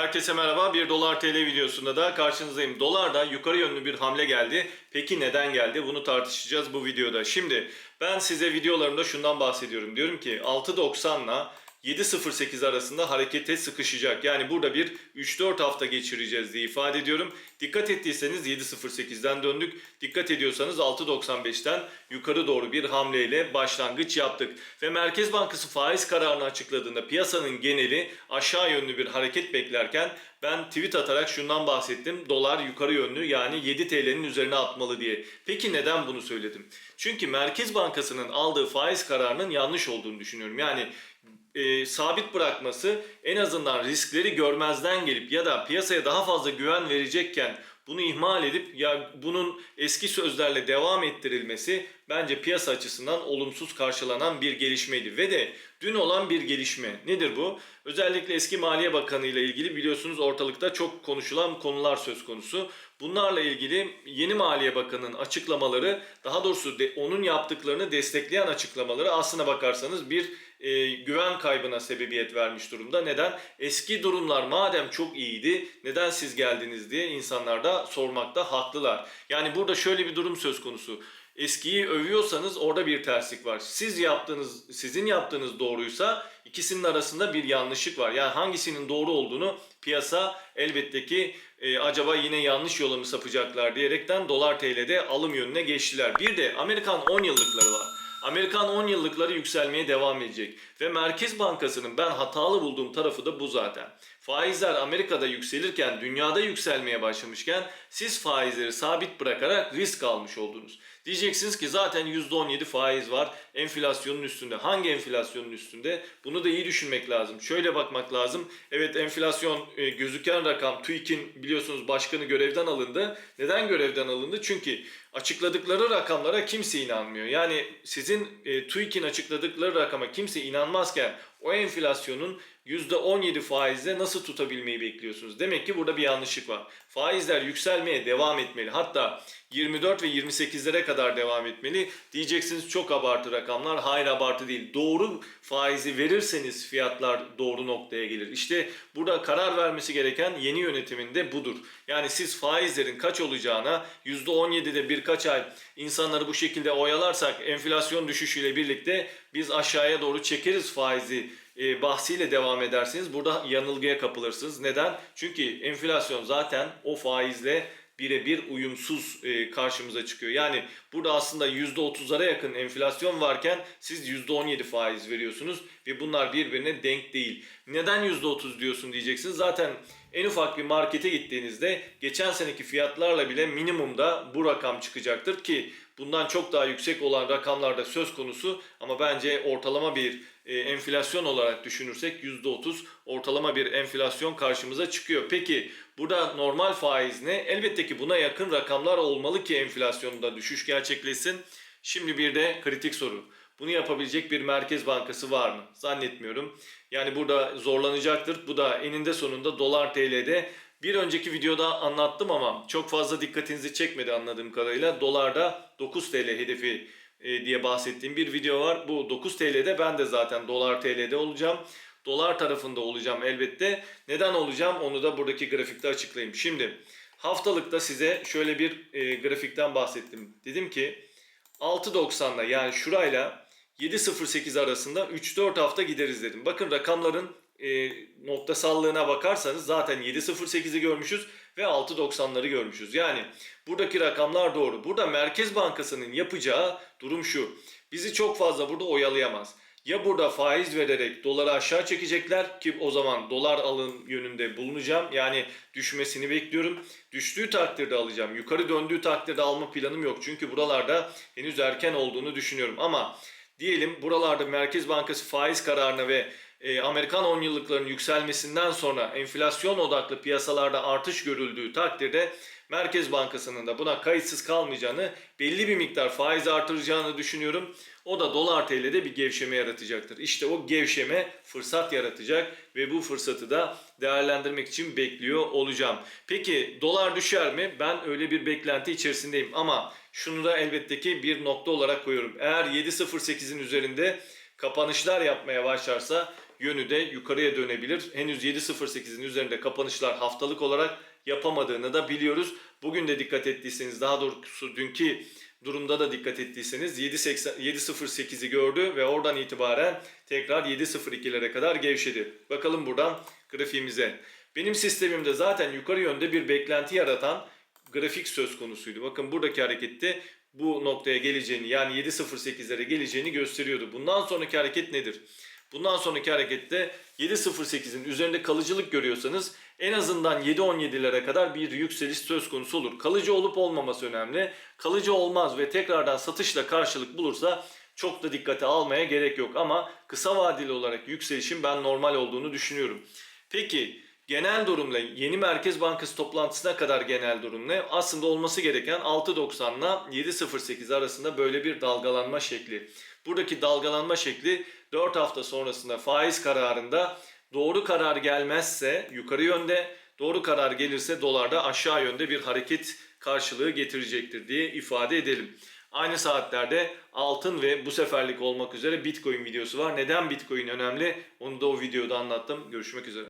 Herkese merhaba. Bir Dolar TL videosunda da karşınızdayım. Dolarda yukarı yönlü bir hamle geldi. Peki neden geldi? Bunu tartışacağız bu videoda. Şimdi ben size videolarımda şundan bahsediyorum. Diyorum ki 6.90 ile 7.08 arasında harekete sıkışacak. Yani burada bir 3-4 hafta geçireceğiz diye ifade ediyorum. Dikkat ettiyseniz 7.08'den döndük. Dikkat ediyorsanız 6.95'ten yukarı doğru bir hamleyle başlangıç yaptık. Ve Merkez Bankası faiz kararını açıkladığında piyasanın geneli aşağı yönlü bir hareket beklerken ben tweet atarak şundan bahsettim. Dolar yukarı yönlü yani 7 TL'nin üzerine atmalı diye. Peki neden bunu söyledim? Çünkü Merkez Bankası'nın aldığı faiz kararının yanlış olduğunu düşünüyorum. Yani e, sabit bırakması en azından riskleri görmezden gelip ya da piyasaya daha fazla güven verecekken bunu ihmal edip ya bunun eski sözlerle devam ettirilmesi bence piyasa açısından olumsuz karşılanan bir gelişmeydi. Ve de dün olan bir gelişme. Nedir bu? Özellikle eski Maliye Bakanı ile ilgili biliyorsunuz ortalıkta çok konuşulan konular söz konusu. Bunlarla ilgili yeni Maliye Bakanı'nın açıklamaları daha doğrusu de, onun yaptıklarını destekleyen açıklamaları aslına bakarsanız bir e, güven kaybına sebebiyet vermiş durumda. Neden? Eski durumlar madem çok iyiydi neden siz geldiniz diye insanlar da sormakta haklılar. Yani burada şöyle bir durum söz konusu. Eskiyi övüyorsanız orada bir terslik var. Siz yaptığınız, sizin yaptığınız doğruysa ikisinin arasında bir yanlışlık var. Yani hangisinin doğru olduğunu piyasa elbette ki e, acaba yine yanlış yola mı sapacaklar diyerekten dolar TL'de alım yönüne geçtiler. Bir de Amerikan 10 yıllıkları var. Amerikan 10 yıllıkları yükselmeye devam edecek. Ve Merkez Bankası'nın ben hatalı bulduğum tarafı da bu zaten. Faizler Amerika'da yükselirken, dünyada yükselmeye başlamışken siz faizleri sabit bırakarak risk almış oldunuz. Diyeceksiniz ki zaten %17 faiz var enflasyonun üstünde. Hangi enflasyonun üstünde? Bunu da iyi düşünmek lazım. Şöyle bakmak lazım. Evet enflasyon e, gözüken rakam TÜİK'in biliyorsunuz başkanı görevden alındı. Neden görevden alındı? Çünkü açıkladıkları rakamlara kimse inanmıyor. Yani sizin e, TÜİK'in açıkladıkları rakama kimse inanmazken o enflasyonun %17 faizle nasıl tutabilmeyi bekliyorsunuz? Demek ki burada bir yanlışlık var. Faizler yükselmeye devam etmeli. Hatta 24 ve 28'lere kadar devam etmeli. Diyeceksiniz çok abartı rakamlar. Hayır abartı değil. Doğru faizi verirseniz fiyatlar doğru noktaya gelir. İşte burada karar vermesi gereken yeni yönetimin de budur. Yani siz faizlerin kaç olacağına %17'de birkaç ay insanları bu şekilde oyalarsak enflasyon düşüşüyle birlikte biz aşağıya doğru çekeriz faizi e, bahsiyle devam edersiniz. Burada yanılgıya kapılırsınız. Neden? Çünkü enflasyon zaten o faizle birebir uyumsuz e, karşımıza çıkıyor. Yani burada aslında %30'lara yakın enflasyon varken siz %17 faiz veriyorsunuz ve bunlar birbirine denk değil. Neden %30 diyorsun diyeceksiniz. Zaten en ufak bir markete gittiğinizde geçen seneki fiyatlarla bile minimumda bu rakam çıkacaktır ki bundan çok daha yüksek olan rakamlarda söz konusu ama bence ortalama bir e, enflasyon olarak düşünürsek %30 ortalama bir enflasyon karşımıza çıkıyor. Peki burada normal faiz ne? Elbette ki buna yakın rakamlar olmalı ki enflasyonda düşüş gerçekleşsin. Şimdi bir de kritik soru. Bunu yapabilecek bir merkez bankası var mı? Zannetmiyorum. Yani burada zorlanacaktır. Bu da eninde sonunda dolar TL'de bir önceki videoda anlattım ama çok fazla dikkatinizi çekmedi anladığım kadarıyla. Dolarda 9 TL hedefi e, diye bahsettiğim bir video var. Bu 9 TL'de ben de zaten dolar TL'de olacağım. Dolar tarafında olacağım elbette. Neden olacağım onu da buradaki grafikte açıklayayım. Şimdi haftalıkta size şöyle bir e, grafikten bahsettim. Dedim ki 6.90'la yani şurayla 7.08 arasında 3-4 hafta gideriz dedim. Bakın rakamların e, noktasallığına bakarsanız zaten 7.08'i görmüşüz ve 6.90'ları görmüşüz. Yani buradaki rakamlar doğru. Burada Merkez Bankası'nın yapacağı durum şu. Bizi çok fazla burada oyalayamaz. Ya burada faiz vererek doları aşağı çekecekler ki o zaman dolar alın yönünde bulunacağım. Yani düşmesini bekliyorum. Düştüğü takdirde alacağım. Yukarı döndüğü takdirde alma planım yok. Çünkü buralarda henüz erken olduğunu düşünüyorum. Ama diyelim buralarda Merkez Bankası faiz kararına ve e, Amerikan 10 yıllıkların yükselmesinden sonra enflasyon odaklı piyasalarda artış görüldüğü takdirde Merkez Bankası'nın da buna kayıtsız kalmayacağını, belli bir miktar faiz artıracağını düşünüyorum. O da dolar TL'de bir gevşeme yaratacaktır. İşte o gevşeme fırsat yaratacak ve bu fırsatı da değerlendirmek için bekliyor olacağım. Peki dolar düşer mi? Ben öyle bir beklenti içerisindeyim ama şunu da elbette ki bir nokta olarak koyuyorum. Eğer 7.08'in üzerinde kapanışlar yapmaya başlarsa yönü de yukarıya dönebilir. Henüz 7.08'in üzerinde kapanışlar haftalık olarak yapamadığını da biliyoruz. Bugün de dikkat ettiyseniz daha doğrusu dünkü durumda da dikkat ettiyseniz 7.80 7.08'i gördü ve oradan itibaren tekrar 7.02'lere kadar gevşedi. Bakalım buradan grafiğimize. Benim sistemimde zaten yukarı yönde bir beklenti yaratan grafik söz konusuydu. Bakın buradaki harekette bu noktaya geleceğini yani 7.08'lere geleceğini gösteriyordu. Bundan sonraki hareket nedir? Bundan sonraki harekette 7.08'in üzerinde kalıcılık görüyorsanız en azından 7.17'lere kadar bir yükseliş söz konusu olur. Kalıcı olup olmaması önemli. Kalıcı olmaz ve tekrardan satışla karşılık bulursa çok da dikkate almaya gerek yok. Ama kısa vadeli olarak yükselişin ben normal olduğunu düşünüyorum. Peki genel durum ne? Yeni Merkez Bankası toplantısına kadar genel durum ne? Aslında olması gereken 6.90 ile 7.08 arasında böyle bir dalgalanma şekli. Buradaki dalgalanma şekli 4 hafta sonrasında faiz kararında doğru karar gelmezse yukarı yönde, doğru karar gelirse dolarda aşağı yönde bir hareket karşılığı getirecektir diye ifade edelim. Aynı saatlerde altın ve bu seferlik olmak üzere Bitcoin videosu var. Neden Bitcoin önemli? Onu da o videoda anlattım. Görüşmek üzere.